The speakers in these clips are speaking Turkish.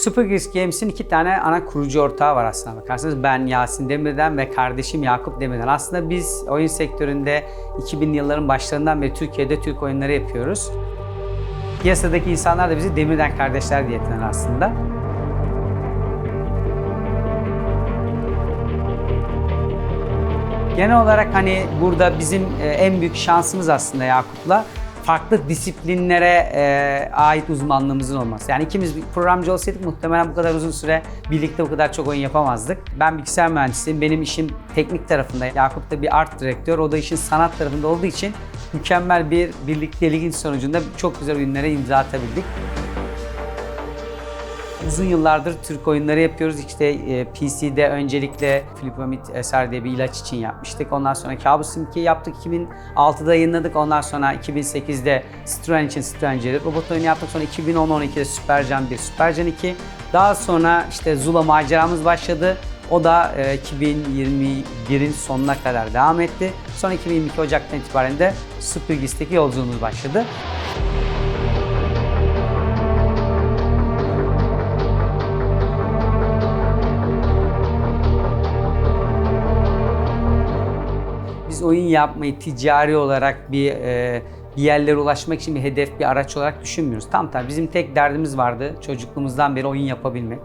Supergeeks Games'in iki tane ana kurucu ortağı var aslında bakarsanız. Ben Yasin Demir'den ve kardeşim Yakup Demir'den. Aslında biz oyun sektöründe 2000'li yılların başlarından beri Türkiye'de Türk oyunları yapıyoruz. Piyasadaki insanlar da bizi Demir'den kardeşler diye tanır aslında. Genel olarak hani burada bizim e, en büyük şansımız aslında Yakup'la farklı disiplinlere e, ait uzmanlığımızın olması. Yani ikimiz bir programcı olsaydık muhtemelen bu kadar uzun süre birlikte bu kadar çok oyun yapamazdık. Ben bilgisayar mühendisiyim. Benim işim teknik tarafında. Yakup da bir art direktör. O da işin sanat tarafında olduğu için mükemmel bir birlikteliğin sonucunda çok güzel oyunlara imza atabildik. Uzun yıllardır Türk oyunları yapıyoruz. İşte e, PC'de öncelikle Flipomid SR diye bir ilaç için yapmıştık. Ondan sonra Kabus Simke'yi yaptık. 2006'da yayınladık. Ondan sonra 2008'de Citroen için Citroen C4 robot oyunu yaptık. Sonra 2010-12'de Supercan 1, Supercan 2. Daha sonra işte Zula maceramız başladı. O da e, 2021'in sonuna kadar devam etti. Sonra 2022 Ocak'tan itibaren de Supergeeks'teki yolculuğumuz başladı. Oyun yapmayı ticari olarak bir e, bir yerlere ulaşmak için bir hedef, bir araç olarak düşünmüyoruz. Tam tersi bizim tek derdimiz vardı çocukluğumuzdan beri oyun yapabilmek.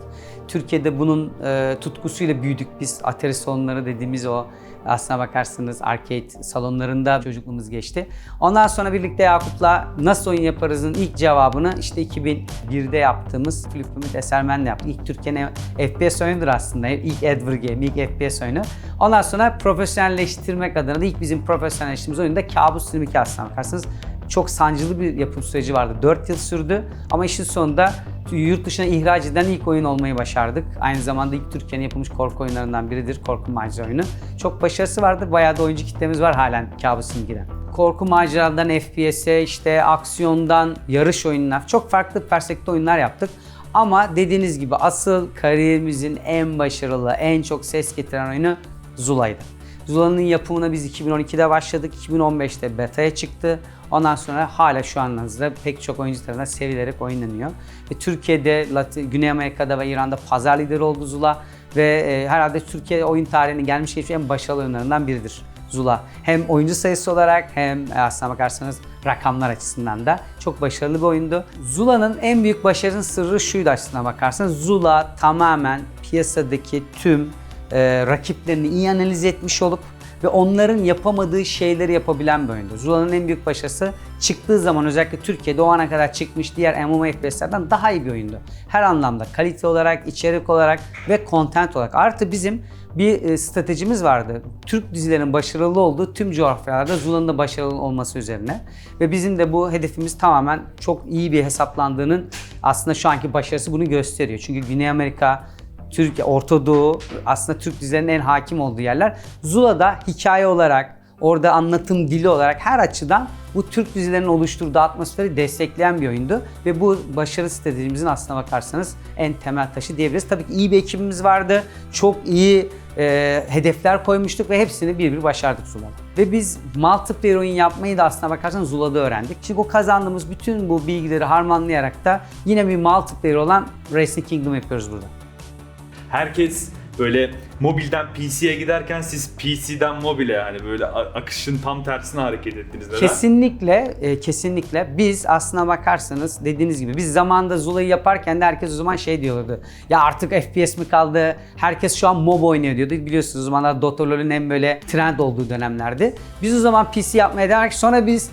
Türkiye'de bunun e, tutkusuyla büyüdük biz. Atari salonları dediğimiz o aslına bakarsanız arcade salonlarında çocukluğumuz geçti. Ondan sonra birlikte Yakup'la nasıl oyun yaparızın ilk cevabını işte 2001'de yaptığımız Flip Limit Esermen'le yaptık. İlk Türkiye'nin FPS oyunudur aslında. İlk Adver Game, ilk FPS oyunu. Ondan sonra profesyonelleştirmek adına da ilk bizim profesyonelleştiğimiz oyun da Kabus 22 aslına bakarsanız çok sancılı bir yapım süreci vardı. 4 yıl sürdü ama işin sonunda yurt dışına ihraç eden ilk oyun olmayı başardık. Aynı zamanda ilk Türkiye'nin yapılmış korku oyunlarından biridir. Korku macera oyunu. Çok başarısı vardır. Bayağı da oyuncu kitlemiz var halen Kabus'un giren. Korku maceralardan FPS'e işte aksiyondan yarış oyunlar çok farklı perspektif oyunlar yaptık. Ama dediğiniz gibi asıl kariyerimizin en başarılı, en çok ses getiren oyunu Zula'ydı. Zula'nın yapımına biz 2012'de başladık. 2015'te beta'ya çıktı. Ondan sonra hala şu an pek çok oyuncu tarafından sevilerek oynanıyor. Ve Türkiye'de, Lat- Güney Amerika'da ve İran'da pazar lideri oldu Zula. Ve e, herhalde Türkiye oyun tarihinin gelmiş geçmiş en başarılı oyunlarından biridir Zula. Hem oyuncu sayısı olarak hem e, aslına bakarsanız rakamlar açısından da çok başarılı bir oyundu. Zula'nın en büyük başarının sırrı şuydu aslına bakarsanız. Zula tamamen piyasadaki tüm e, rakiplerini iyi analiz etmiş olup ve onların yapamadığı şeyleri yapabilen bir oyundu. Zula'nın en büyük başarısı çıktığı zaman özellikle Türkiye'de o ana kadar çıkmış diğer MMO FPS'lerden daha iyi bir oyundu. Her anlamda kalite olarak, içerik olarak ve content olarak. Artı bizim bir e, stratejimiz vardı. Türk dizilerinin başarılı olduğu tüm coğrafyalarda Zula'nın da başarılı olması üzerine. Ve bizim de bu hedefimiz tamamen çok iyi bir hesaplandığının aslında şu anki başarısı bunu gösteriyor. Çünkü Güney Amerika, Türkiye, Orta Doğu aslında Türk dizilerinin en hakim olduğu yerler. Zula'da hikaye olarak, orada anlatım dili olarak her açıdan bu Türk dizilerinin oluşturduğu atmosferi destekleyen bir oyundu. Ve bu başarı stratejimizin aslına bakarsanız en temel taşı diyebiliriz. Tabii ki iyi bir ekibimiz vardı. Çok iyi e, hedefler koymuştuk ve hepsini bir bir başardık Zula'da. Ve biz multiplayer oyun yapmayı da aslına bakarsanız Zula'da öğrendik. Şimdi o kazandığımız bütün bu bilgileri harmanlayarak da yine bir multiplayer olan Racing Kingdom yapıyoruz burada. Herkes böyle mobilden PC'ye giderken siz PC'den mobile yani böyle akışın tam tersine hareket ettiniz. Neden? Kesinlikle, e, kesinlikle. Biz aslına bakarsanız dediğiniz gibi biz zamanda Zula'yı yaparken de herkes o zaman şey diyordu. Ya artık FPS mi kaldı? Herkes şu an MOB oynuyor diyordu. Biliyorsunuz o zamanlar Dota LoL'ün en böyle trend olduğu dönemlerdi. Biz o zaman PC yapmaya devam. Sonra biz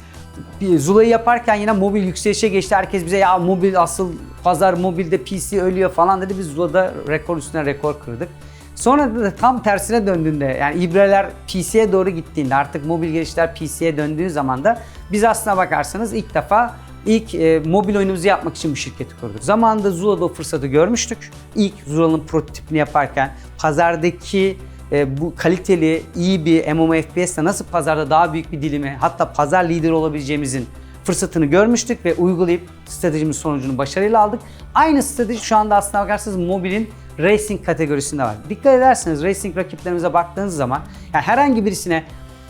Zula'yı yaparken yine mobil yükselişe geçti. Herkes bize ya mobil asıl pazar mobilde PC ölüyor falan dedi. Biz Zula'da rekor üstüne rekor kırdık. Sonra da tam tersine döndüğünde yani ibreler PC'ye doğru gittiğinde artık mobil gelişler PC'ye döndüğü zaman da biz aslına bakarsanız ilk defa ilk e, mobil oyunumuzu yapmak için bu şirketi kurduk. Zamanında Zula'da o fırsatı görmüştük. İlk Zula'nın prototipini yaparken pazardaki e, bu kaliteli iyi bir MMOFPS'le nasıl pazarda daha büyük bir dilimi hatta pazar lideri olabileceğimizin fırsatını görmüştük ve uygulayıp stratejimiz sonucunu başarıyla aldık. Aynı strateji şu anda aslına bakarsanız mobilin racing kategorisinde var. Dikkat ederseniz racing rakiplerimize baktığınız zaman yani herhangi birisine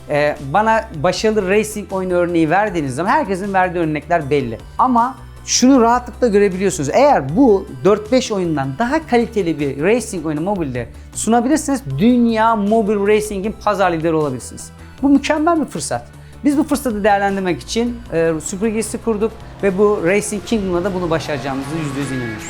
e, bana başarılı racing oyunu örneği verdiğiniz zaman herkesin verdiği örnekler belli. Ama şunu rahatlıkla görebiliyorsunuz. Eğer bu 4-5 oyundan daha kaliteli bir racing oyunu mobilde sunabilirsiniz, dünya mobil racing'in pazar lideri olabilirsiniz. Bu mükemmel bir fırsat. Biz bu fırsatı değerlendirmek için e, süpürgesi kurduk ve bu Racing Kingdom'la da bunu başaracağımızı %100 inanıyoruz.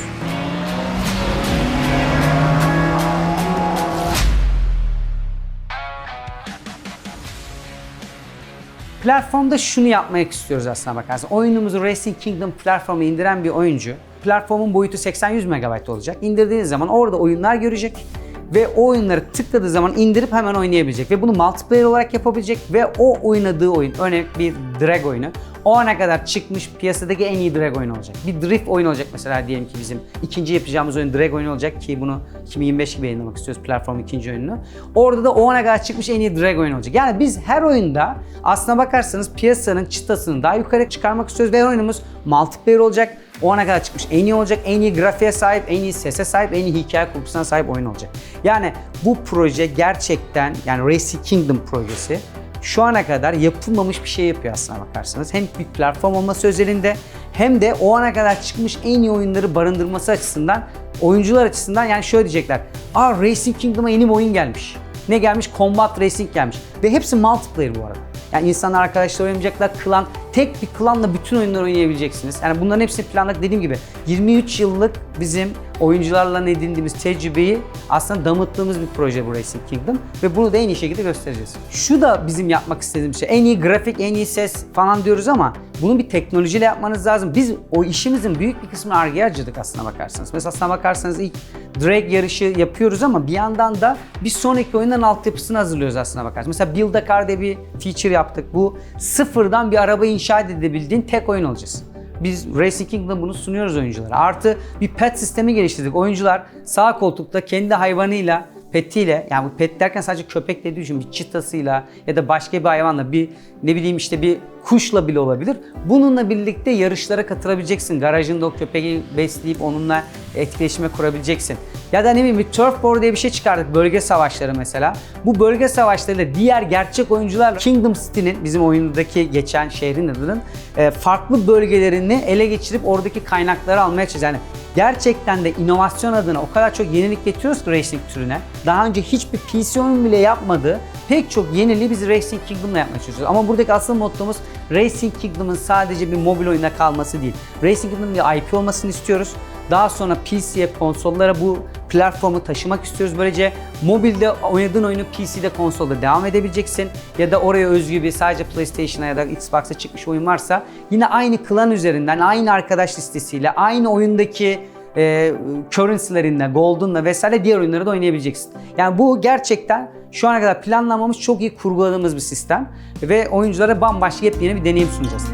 Platformda şunu yapmak istiyoruz aslına bakarsan. Oyunumuzu Racing Kingdom platformuna indiren bir oyuncu, platformun boyutu 80-100 MB olacak. İndirdiğiniz zaman orada oyunlar görecek ve o oyunları tıkladığı zaman indirip hemen oynayabilecek ve bunu multiplayer olarak yapabilecek ve o oynadığı oyun, örneğin bir drag oyunu, o ana kadar çıkmış piyasadaki en iyi drag oyunu olacak. Bir drift oyunu olacak mesela diyelim ki bizim ikinci yapacağımız oyun drag oyunu olacak ki bunu 2025 gibi yayınlamak istiyoruz platform ikinci oyununu. Orada da o ana kadar çıkmış en iyi drag oyunu olacak. Yani biz her oyunda aslına bakarsanız piyasanın çıtasını daha yukarı çıkarmak istiyoruz ve oyunumuz multiplayer olacak. O ana kadar çıkmış en iyi olacak, en iyi grafiğe sahip, en iyi sese sahip, en iyi hikaye kurgusuna sahip oyun olacak. Yani bu proje gerçekten yani Racing Kingdom projesi şu ana kadar yapılmamış bir şey yapıyor aslına bakarsanız. Hem bir platform olması özelinde hem de o ana kadar çıkmış en iyi oyunları barındırması açısından oyuncular açısından yani şöyle diyecekler. Aa Racing Kingdom'a yeni bir oyun gelmiş. Ne gelmiş? Combat Racing gelmiş. Ve hepsi multiplayer bu arada. Yani insanlar arkadaşlar oynayacaklar. Klan, tek bir klanla bütün oyunları oynayabileceksiniz. Yani bunların hepsini planladık dediğim gibi 23 yıllık bizim oyuncularla edindiğimiz tecrübeyi aslında damıttığımız bir proje bu Racing Kingdom ve bunu da en iyi şekilde göstereceğiz. Şu da bizim yapmak istediğimiz şey. En iyi grafik, en iyi ses falan diyoruz ama bunu bir teknolojiyle yapmanız lazım. Biz o işimizin büyük bir kısmını Ar-Ge'ye harcadık aslına bakarsanız. Mesela aslına bakarsanız ilk drag yarışı yapıyoruz ama bir yandan da bir sonraki oyundan altyapısını hazırlıyoruz aslına bakarsanız. Mesela Build a Car diye bir feature yaptık. Bu sıfırdan bir araba inşa edebildiğin tek oyun olacağız. Biz Racing Kingdom'da bunu sunuyoruz oyunculara. Artı bir pet sistemi geliştirdik. Oyuncular sağ koltukta kendi hayvanıyla, petiyle, yani bu pet derken sadece köpek dediği için bir çitasıyla ya da başka bir hayvanla bir ne bileyim işte bir kuşla bile olabilir. Bununla birlikte yarışlara katılabileceksin. Garajında o köpeği besleyip onunla etkileşime kurabileceksin. Ya da ne bileyim bir turf war diye bir şey çıkardık. Bölge savaşları mesela. Bu bölge savaşlarıyla diğer gerçek oyuncularla Kingdom City'nin bizim oyundaki geçen şehrin adının e, farklı bölgelerini ele geçirip oradaki kaynakları almaya çalışacağız. Yani gerçekten de inovasyon adına o kadar çok yenilik getiriyoruz ki racing türüne. Daha önce hiçbir PC oyun bile yapmadığı pek çok yeniliği biz Racing Kingdom'la yapmaya çalışıyoruz. Ama buradaki asıl mottomuz Racing Kingdom'ın sadece bir mobil oyuna kalması değil. Racing Kingdom'ın bir IP olmasını istiyoruz. Daha sonra PC'ye, konsollara bu platformu taşımak istiyoruz. Böylece mobilde oynadığın oyunu PC'de, konsolda devam edebileceksin. Ya da oraya özgü bir sadece PlayStation'a ya da Xbox'a çıkmış oyun varsa yine aynı klan üzerinden, aynı arkadaş listesiyle, aynı oyundaki e, currency'lerinle, golden'la vesaire diğer oyunları da oynayabileceksin. Yani bu gerçekten şu ana kadar planlamamız çok iyi kurguladığımız bir sistem ve oyunculara bambaşka yepyeni bir deneyim sunacağız.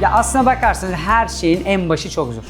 Ya aslına bakarsanız her şeyin en başı çok zor.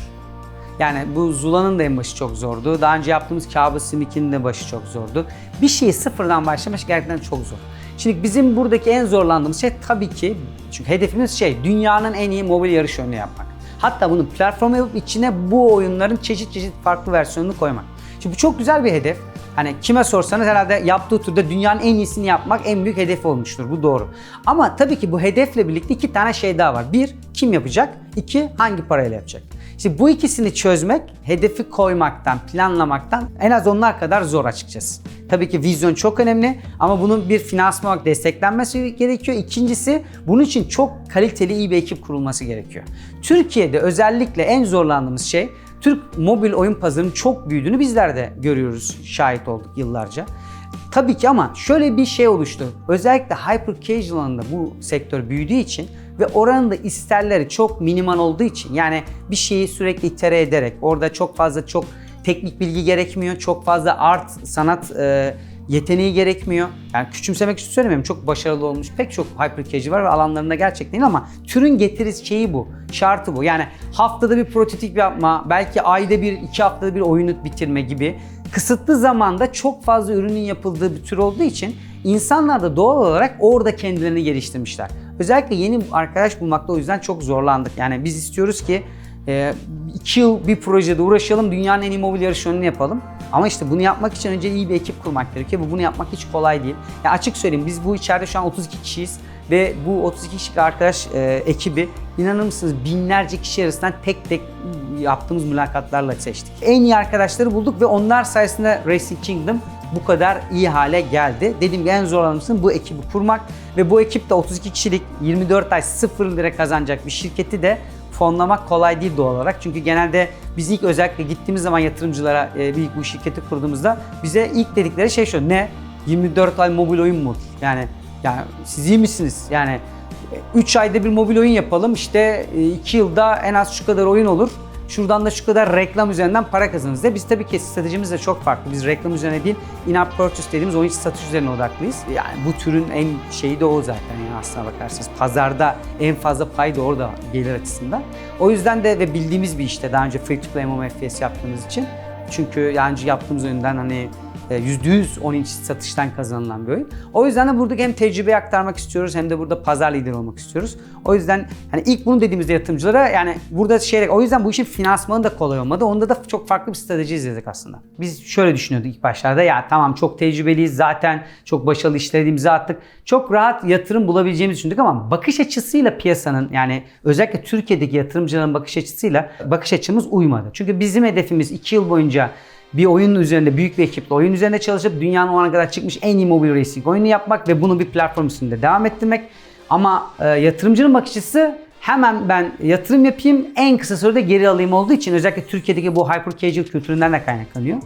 Yani bu Zula'nın da en başı çok zordu. Daha önce yaptığımız Kabus Simik'in de başı çok zordu. Bir şeyi sıfırdan başlamak gerçekten çok zor. Şimdi bizim buradaki en zorlandığımız şey tabii ki çünkü hedefimiz şey dünyanın en iyi mobil yarış oyunu yapmak. Hatta bunu platform yapıp içine bu oyunların çeşit çeşit farklı versiyonunu koymak. Şimdi bu çok güzel bir hedef. Hani kime sorsanız herhalde yaptığı turda dünyanın en iyisini yapmak en büyük hedef olmuştur. Bu doğru. Ama tabii ki bu hedefle birlikte iki tane şey daha var. Bir, kim yapacak? İki, hangi parayla yapacak? Şimdi bu ikisini çözmek, hedefi koymaktan, planlamaktan en az onlar kadar zor açıkçası. Tabii ki vizyon çok önemli ama bunun bir finansman olarak desteklenmesi gerekiyor. İkincisi bunun için çok kaliteli iyi bir ekip kurulması gerekiyor. Türkiye'de özellikle en zorlandığımız şey Türk mobil oyun pazarının çok büyüdüğünü bizler de görüyoruz, şahit olduk yıllarca. Tabii ki ama şöyle bir şey oluştu. Özellikle hyper casual alanında bu sektör büyüdüğü için ve oranın da isterleri çok minimal olduğu için yani bir şeyi sürekli itere ederek orada çok fazla çok teknik bilgi gerekmiyor. Çok fazla art, sanat e, yeteneği gerekmiyor. Yani küçümsemek için söylemiyorum. Çok başarılı olmuş pek çok hyper casual var ve alanlarında gerçekten değil ama türün getirisi şeyi bu. Şartı bu. Yani haftada bir prototip yapma, belki ayda bir, iki haftada bir oyunu bitirme gibi kısıtlı zamanda çok fazla ürünün yapıldığı bir tür olduğu için insanlar da doğal olarak orada kendilerini geliştirmişler. Özellikle yeni arkadaş bulmakta o yüzden çok zorlandık. Yani biz istiyoruz ki 2 yıl bir projede uğraşalım, dünyanın en iyi mobil yarış yapalım. Ama işte bunu yapmak için önce iyi bir ekip kurmak gerekiyor ve bunu yapmak hiç kolay değil. Ya açık söyleyeyim biz bu içeride şu an 32 kişiyiz ve bu 32 kişilik arkadaş e, ekibi inanır mısınız binlerce kişi arasından tek tek yaptığımız mülakatlarla seçtik. En iyi arkadaşları bulduk ve onlar sayesinde Racing Kingdom bu kadar iyi hale geldi. Dediğim gibi en zor bu ekibi kurmak ve bu ekip de 32 kişilik 24 ay 0 lira kazanacak bir şirketi de fonlamak kolay değil doğal olarak. Çünkü genelde biz ilk özellikle gittiğimiz zaman yatırımcılara e, bir bu şirketi kurduğumuzda bize ilk dedikleri şey şu ne? 24 ay mobil oyun mu? Yani yani siz iyi misiniz? Yani 3 ayda bir mobil oyun yapalım işte 2 yılda en az şu kadar oyun olur. Şuradan da şu kadar reklam üzerinden para kazanırız diye. Biz tabii ki stratejimiz de çok farklı. Biz reklam üzerine değil, in-app purchase dediğimiz oyun satış üzerine odaklıyız. Yani bu türün en şeyi de o zaten yani aslına bakarsanız. Pazarda en fazla pay da orada gelir açısından. O yüzden de ve bildiğimiz bir işte daha önce free to play MMO yaptığımız için. Çünkü yani yaptığımız oyundan hani %100 10 inç satıştan kazanılan bir oyun. O yüzden de buradaki hem tecrübeyi aktarmak istiyoruz hem de burada pazar lideri olmak istiyoruz. O yüzden hani ilk bunu dediğimizde yatırımcılara yani burada şey o yüzden bu işin finansmanı da kolay olmadı. Onda da çok farklı bir strateji izledik aslında. Biz şöyle düşünüyorduk ilk başlarda ya tamam çok tecrübeliyiz zaten çok başarılı işlere imza attık. Çok rahat yatırım bulabileceğimizi düşündük ama bakış açısıyla piyasanın yani özellikle Türkiye'deki yatırımcıların bakış açısıyla bakış açımız uymadı. Çünkü bizim hedefimiz 2 yıl boyunca bir oyunun üzerinde büyük bir ekiple oyun üzerinde çalışıp dünyanın o ana kadar çıkmış en iyi mobil racing oyunu yapmak ve bunu bir platform üstünde devam ettirmek. Ama e, yatırımcının bakış açısı hemen ben yatırım yapayım en kısa sürede geri alayım olduğu için özellikle Türkiye'deki bu hyper casual kültüründen de kaynaklanıyor.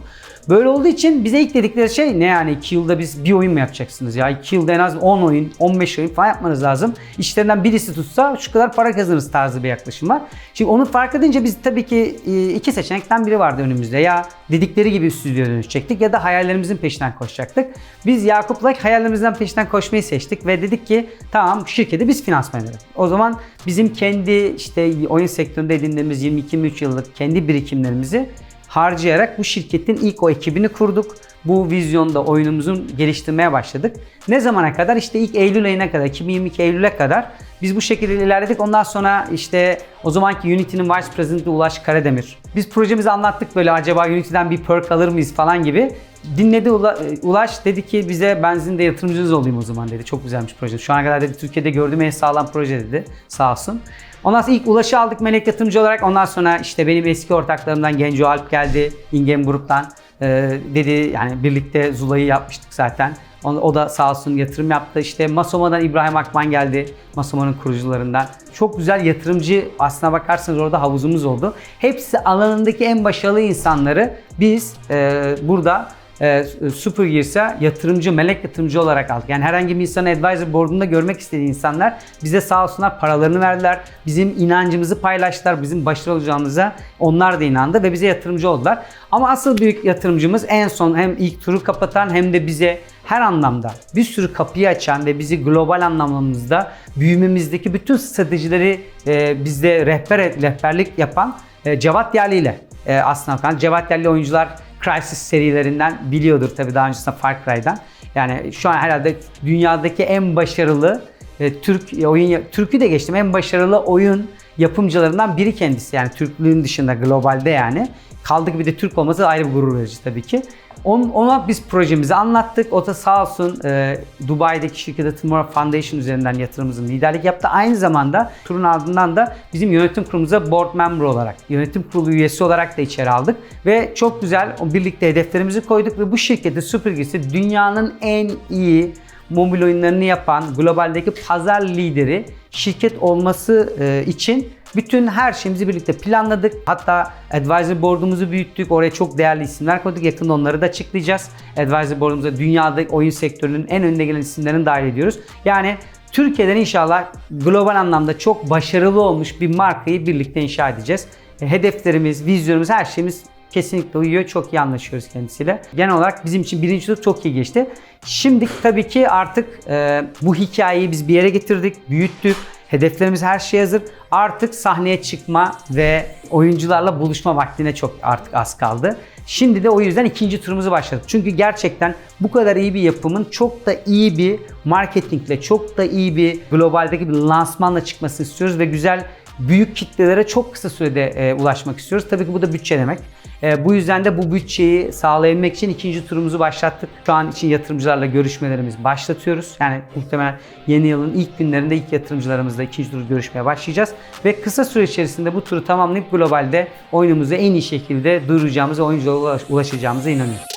Böyle olduğu için bize ilk dedikleri şey ne yani 2 yılda biz bir oyun mu yapacaksınız ya? 2 yılda en az 10 oyun, 15 oyun falan yapmanız lazım. İşlerinden birisi tutsa şu kadar para kazanırız tarzı bir yaklaşım var. Şimdi onu fark edince biz tabii ki e, iki seçenekten biri vardı önümüzde. Ya dedikleri gibi stüdyoya dönüşecektik ya da hayallerimizin peşinden koşacaktık. Biz Yakup'la hayallerimizden peşinden koşmayı seçtik ve dedik ki tamam şirketi biz finansman edelim. O zaman bizim kendi işte oyun sektöründe edindiğimiz 22-23 yıllık kendi birikimlerimizi harcayarak bu şirketin ilk o ekibini kurduk. Bu vizyonda oyunumuzun geliştirmeye başladık. Ne zamana kadar? İşte ilk Eylül ayına kadar, 2022 Eylül'e kadar biz bu şekilde ilerledik. Ondan sonra işte o zamanki Unity'nin Vice President'i Ulaş Karademir. Biz projemizi anlattık böyle acaba Unity'den bir perk alır mıyız falan gibi. Dinledi Ula- Ulaş dedi ki bize benzinde yatırımcınız olayım o zaman dedi. Çok güzelmiş proje. Şu ana kadar dedi Türkiye'de gördüğüm en sağlam proje dedi. Sağ olsun. Ondan sonra ilk Ulaş'ı aldık melek yatırımcı olarak. Ondan sonra işte benim eski ortaklarımdan Genco Alp geldi. Ingame Grup'tan. Ee, dedi yani birlikte Zula'yı yapmıştık zaten. O, o da sağ olsun yatırım yaptı. İşte Masoma'dan İbrahim Akman geldi. Masoma'nın kurucularından. Çok güzel yatırımcı aslına bakarsanız orada havuzumuz oldu. Hepsi alanındaki en başarılı insanları biz e, burada e, Super Gears'a yatırımcı, melek yatırımcı olarak aldık. Yani herhangi bir insanın advisor board'unda görmek istediği insanlar bize sağ olsunlar paralarını verdiler. Bizim inancımızı paylaştılar. Bizim başarılı olacağımıza onlar da inandı ve bize yatırımcı oldular. Ama asıl büyük yatırımcımız en son hem ilk turu kapatan hem de bize her anlamda bir sürü kapıyı açan ve bizi global anlamımızda büyümemizdeki bütün stratejileri e, bizde rehber rehberlik yapan e, Cevat Yerli ile e, aslına bakan Cevat Yerli oyuncular Crysis serilerinden biliyordur tabii daha öncesinde Far Cry'dan. Yani şu an herhalde dünyadaki en başarılı e, Türk oyun Türk'ü de geçtim en başarılı oyun yapımcılarından biri kendisi. Yani Türklüğün dışında globalde yani. Kaldık bir de Türk olması ayrı bir gurur verici tabii ki. On- Ona biz projemizi anlattık. O da sağ olsun e, Dubai'deki şirketi Tomorrow Foundation üzerinden yatırımımızın liderlik yaptı. Aynı zamanda turun ardından da bizim yönetim kurulumuza board member olarak, yönetim kurulu üyesi olarak da içeri aldık. Ve çok güzel birlikte hedeflerimizi koyduk ve bu şirketi Supergiz'i dünyanın en iyi mobil oyunlarını yapan globaldeki pazar lideri şirket olması e, için bütün her şeyimizi birlikte planladık. Hatta advisor board'umuzu büyüttük. Oraya çok değerli isimler koyduk. Yakında onları da açıklayacağız. Advisor board'umuza dünyada oyun sektörünün en önde gelen isimlerini dahil ediyoruz. Yani Türkiye'den inşallah global anlamda çok başarılı olmuş bir markayı birlikte inşa edeceğiz. E, Hedeflerimiz, vizyonumuz, her şeyimiz kesinlikle uyuyor. Çok iyi anlaşıyoruz kendisiyle. Genel olarak bizim için birinci tur çok iyi geçti. Şimdi tabii ki artık e, bu hikayeyi biz bir yere getirdik, büyüttük. Hedeflerimiz her şey hazır. Artık sahneye çıkma ve oyuncularla buluşma vaktine çok artık az kaldı. Şimdi de o yüzden ikinci turumuzu başladık. Çünkü gerçekten bu kadar iyi bir yapımın çok da iyi bir marketingle, çok da iyi bir globaldeki bir lansmanla çıkmasını istiyoruz ve güzel büyük kitlelere çok kısa sürede e, ulaşmak istiyoruz. Tabii ki bu da bütçe demek. E, bu yüzden de bu bütçeyi sağlayabilmek için ikinci turumuzu başlattık. Şu an için yatırımcılarla görüşmelerimizi başlatıyoruz. Yani muhtemelen yeni yılın ilk günlerinde ilk yatırımcılarımızla ikinci tur görüşmeye başlayacağız. Ve kısa süre içerisinde bu turu tamamlayıp globalde oyunumuzu en iyi şekilde duyuracağımıza, oyunculara ulaş- ulaşacağımıza inanıyorum.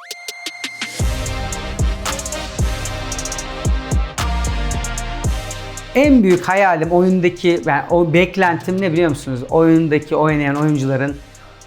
En büyük hayalim oyundaki, yani o beklentim ne biliyor musunuz? Oyundaki oynayan oyuncuların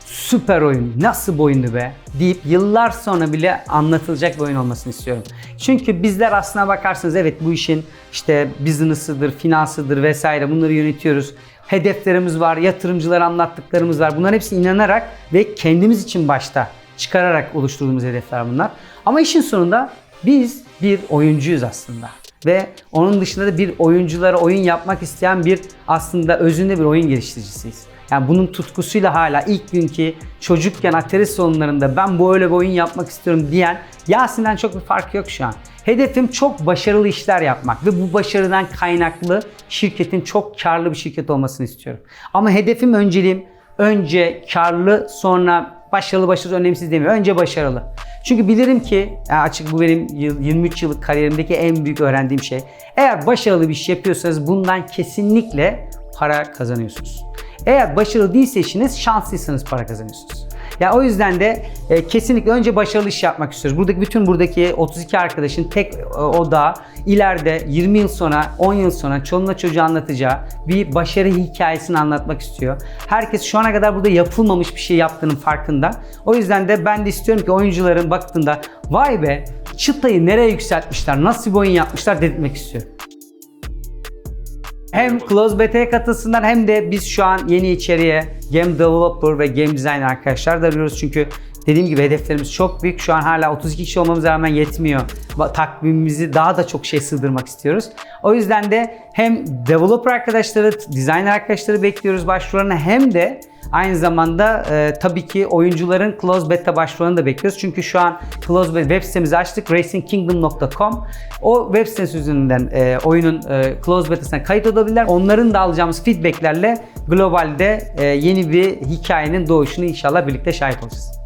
süper oyun, nasıl bu oyundu be deyip yıllar sonra bile anlatılacak bir oyun olmasını istiyorum. Çünkü bizler aslına bakarsanız evet bu işin işte business'ıdır, finansıdır vesaire bunları yönetiyoruz. Hedeflerimiz var, yatırımcılara anlattıklarımız var. Bunların hepsi inanarak ve kendimiz için başta çıkararak oluşturduğumuz hedefler bunlar. Ama işin sonunda biz bir oyuncuyuz aslında. Ve onun dışında da bir oyunculara oyun yapmak isteyen bir aslında özünde bir oyun geliştiricisiyiz. Yani bunun tutkusuyla hala ilk günkü çocukken Atari salonlarında ben bu öyle bir oyun yapmak istiyorum diyen Yasin'den çok bir fark yok şu an. Hedefim çok başarılı işler yapmak ve bu başarıdan kaynaklı şirketin çok karlı bir şirket olmasını istiyorum. Ama hedefim önceliğim önce karlı sonra başarılı başarısız önemsiz demiyor. Önce başarılı. Çünkü bilirim ki açık bu benim yıl- 23 yıllık kariyerimdeki en büyük öğrendiğim şey. Eğer başarılı bir iş yapıyorsanız bundan kesinlikle para kazanıyorsunuz. Eğer başarılı değilse işiniz şanslıysanız para kazanıyorsunuz. Ya o yüzden de e, kesinlikle önce başarılı iş yapmak istiyoruz. Buradaki bütün buradaki 32 arkadaşın tek e, odağı ileride 20 yıl sonra, 10 yıl sonra çoluğuna çocuğa anlatacağı bir başarı hikayesini anlatmak istiyor. Herkes şu ana kadar burada yapılmamış bir şey yaptığının farkında. O yüzden de ben de istiyorum ki oyuncuların baktığında vay be çıtayı nereye yükseltmişler, nasıl bir oyun yapmışlar dedirtmek istiyorum. Hem Close Beta'ya katılsınlar hem de biz şu an yeni içeriye game developer ve game designer arkadaşlar da arıyoruz. Çünkü dediğim gibi hedeflerimiz çok büyük. Şu an hala 32 kişi olmamıza rağmen yetmiyor. Takvimimizi daha da çok şey sığdırmak istiyoruz. O yüzden de hem developer arkadaşları, designer arkadaşları bekliyoruz başvurularına hem de Aynı zamanda e, tabii ki oyuncuların Close Beta başvurularını da bekliyoruz. Çünkü şu an Close Beta web sitemizi açtık. racingkingdom.com. O web sitesi üzerinden e, oyunun e, Close Beta'sına kayıt olabilirler. Onların da alacağımız feedbacklerle globalde e, yeni bir hikayenin doğuşunu inşallah birlikte şahit olacağız.